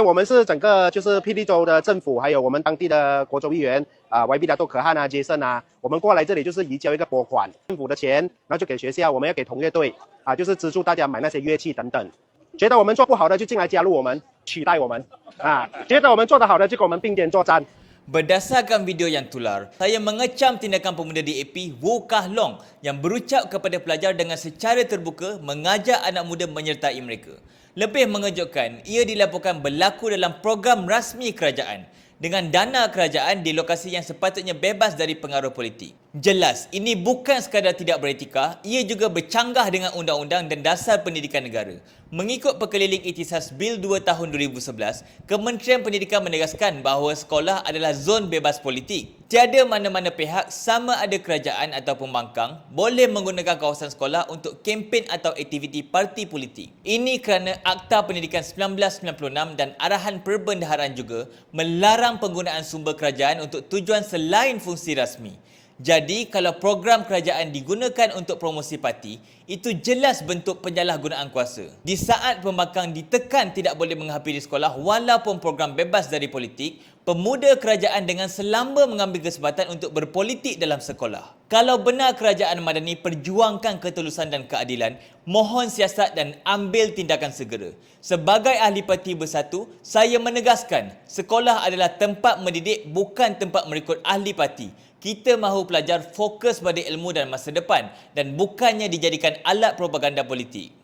我们是整个就是霹雳州的政府，还有我们当地的国州议员啊，YB 达多可汗啊、杰森啊，我们过来这里就是移交一个拨款，政府的钱，然后就给学校，我们要给同乐队啊，就是资助大家买那些乐器等等。觉得我们做不好的就进来加入我们，取代我们啊；觉得我们做得好的就跟我们并肩作战。Berdasarkan video yang tular, saya mengecam tindakan pemuda DAP Wu Kah Long yang berucap kepada pelajar dengan secara terbuka mengajak anak muda menyertai mereka. Lebih mengejutkan, ia dilaporkan berlaku dalam program rasmi kerajaan dengan dana kerajaan di lokasi yang sepatutnya bebas dari pengaruh politik. Jelas, ini bukan sekadar tidak beretika, ia juga bercanggah dengan undang-undang dan dasar pendidikan negara. Mengikut perkeliling itisas Bil 2 tahun 2011, Kementerian Pendidikan menegaskan bahawa sekolah adalah zon bebas politik. Tiada mana-mana pihak sama ada kerajaan atau pembangkang boleh menggunakan kawasan sekolah untuk kempen atau aktiviti parti politik. Ini kerana Akta Pendidikan 1996 dan Arahan Perbendaharaan juga melarang penggunaan sumber kerajaan untuk tujuan selain fungsi rasmi. Jadi kalau program kerajaan digunakan untuk promosi parti, itu jelas bentuk penyalahgunaan kuasa. Di saat pembangkang ditekan tidak boleh menghampiri sekolah walaupun program bebas dari politik, pemuda kerajaan dengan selamba mengambil kesempatan untuk berpolitik dalam sekolah. Kalau benar kerajaan madani perjuangkan ketulusan dan keadilan, mohon siasat dan ambil tindakan segera. Sebagai ahli parti bersatu, saya menegaskan sekolah adalah tempat mendidik bukan tempat merekrut ahli parti. Kita mahu pelajar fokus pada ilmu dan masa depan dan bukannya dijadikan alat propaganda politik.